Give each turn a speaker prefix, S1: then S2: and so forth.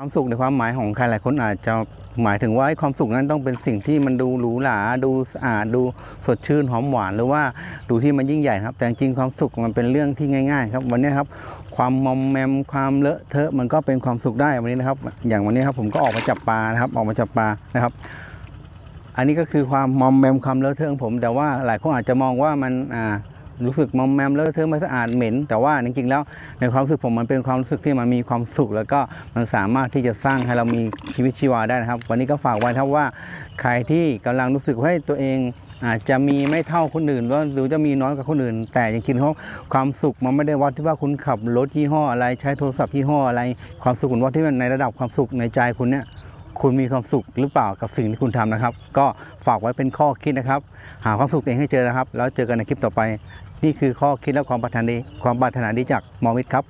S1: ความสุขในความหมายของใครหลายคนอาจจะหมายถึงว่าความสุขนั้นต้องเป็นสิ่งที่มันดูหรูหราดูสะอาดดูสดชื่นหอมหวานหรือว่าดูที่มันยิ่งใหญ่ครับ แต่จริงความสุขมันเป็นเรื่องที่ง่ายๆครับวันนี้ครับความมอมแมมความเลอะเทอะมันก็เป็นความสุขได้วันนี้นะครับ อย่างวันนี้ครับผมก็ออกมาจับปลานะครับ ออกมาจับปลานะครับ อันนี้ก็คือความมอมแมมความเลอะเทอะของผม แต่ว่าหลายคนอาจจะมองว่ามันอ่า รู้สึกมอมแมมเลอะเทอะไม่สะอาดเหม็น แต่ว่าจริงๆแล้วในความรู้สึกผมมันเป็นความรู้สึกที่มันมีความสุข แล้วก็มันสามารถที่จะสร้างให้เรามีชีวิตชีวาได้นะครับ วันนี้ก็ฝากไว้ครับว่าใครที่กำลังรู้สึกว่าเฮ้ตัวเองอาจจะมีไม่เท่าคนอื่นหรือจะมีน้อยกว่าคนอื่น แต่จริงๆเขาความสุขมันไม่ได้วัดที่ว่าคุณขับรถยี่ห้ออะไรใช้โทรศัพท์ยี่ห้ออะไร ความสุขมันวัดที่มันในระดับความสุขในใจคุณเนี่ย คุณมีความสุขหรือเปล่ากับสิ่งที่คุณทำนะครับ ก็ฝากไว้เป็นข้อคิดนะครับ หาความสุขตัวเองให้เจอนะครับ แล้วเจอกันในคลิปต่อไป นี่คือข้อคิดและความปรารถนาดีความปรารถนาดีจากมอมิดครับ